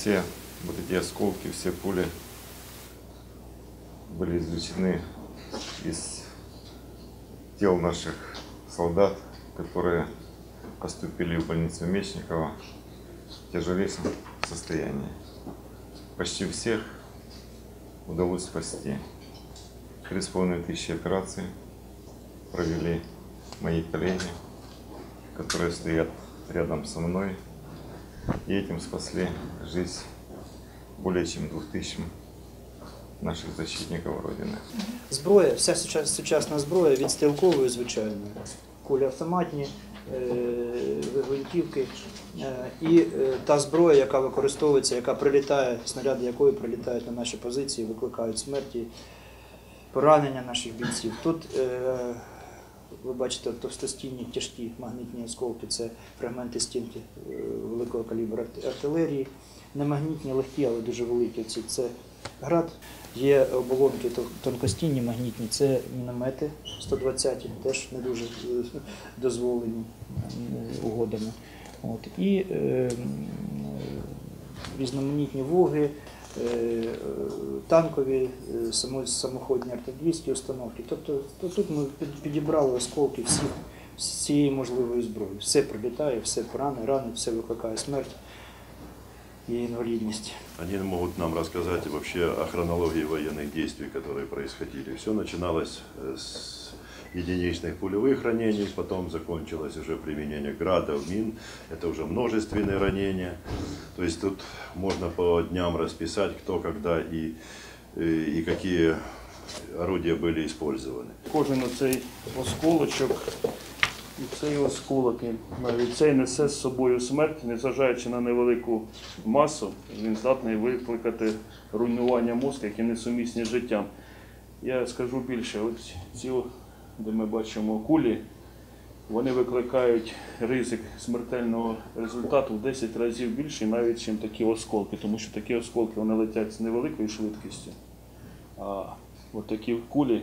все вот эти осколки, все пули были извлечены из тел наших солдат, которые поступили в больницу Мечникова в тяжелейшем состоянии. Почти всех удалось спасти. Три с половиной тысячи операций провели мои коллеги, которые стоят рядом со мной, и этим спасли жизнь более чем двух тысячам наших защитников Родины. Зброя, вся суча- сучасна зброя від стрілкової, звичайно, кулі автоматні, е, гвинтівки е, і е, та зброя, яка використовується, яка прилітає, снаряди якої прилітають на наші позиції, викликають смерті, поранення наших бійців. Тут е, ви бачите товстостінні тяжкі магнітні осколки, це фрагменти стінки е, великого калібру артилерії. Не магнітні, легкі, але дуже великі. Ці це град. Є оболонки тон- тонкостінні, магнітні, це міномети 120-ті, теж не дуже е, дозволені е, угодами. От. І е, різноманітні воги, танкові, е, само- самоходні артилерійські установки. Тобто то тут ми під- підібрали осколки всіх всієї можливої зброї. Все прилітає, все рани, рани, все викликає смерть і інвалідність. Они могут нам рассказать вообще о хронологии военных действий, которые происходили. Все начиналось э, с единичных пулевых ранений, потом закончилось уже применение градов, мин. Это уже множественные ранения. То есть тут можно по дням расписать, кто, когда и, и, и какие орудия были использованы. Кожен оцей осколочок, цей осколок, навіть цей несе з собою смерть, незважаючи на невелику масу, він здатний викликати руйнування мозку, які несумісні з життям. Я скажу більше, ось ці, де ми бачимо кулі, вони викликають ризик смертельного результату в 10 разів більший, навіть ніж такі осколки, тому що такі осколки вони летять з невеликою швидкістю. А от такі кулі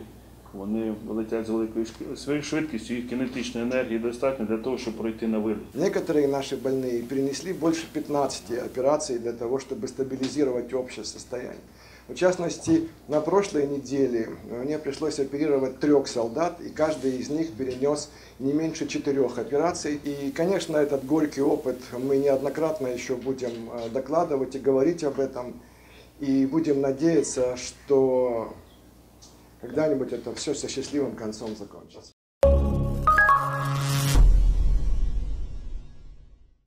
вони летять з великою шки- своєю швидкістю, їх кінетичної енергії достатньо для того, щоб пройти на виліт. Некоторые наши больные перенесли больше 15 операций для того, чтобы стабилизировать общее состояние. В частности, на прошлой неделе мне пришлось оперировать трех солдат, и каждый из них перенес не меньше четырех операций. И, конечно, этот горький опыт мы неоднократно еще будем э, докладывать и говорить об этом. И будем надеяться, что когда-нибудь это все со счастливым концом закончится.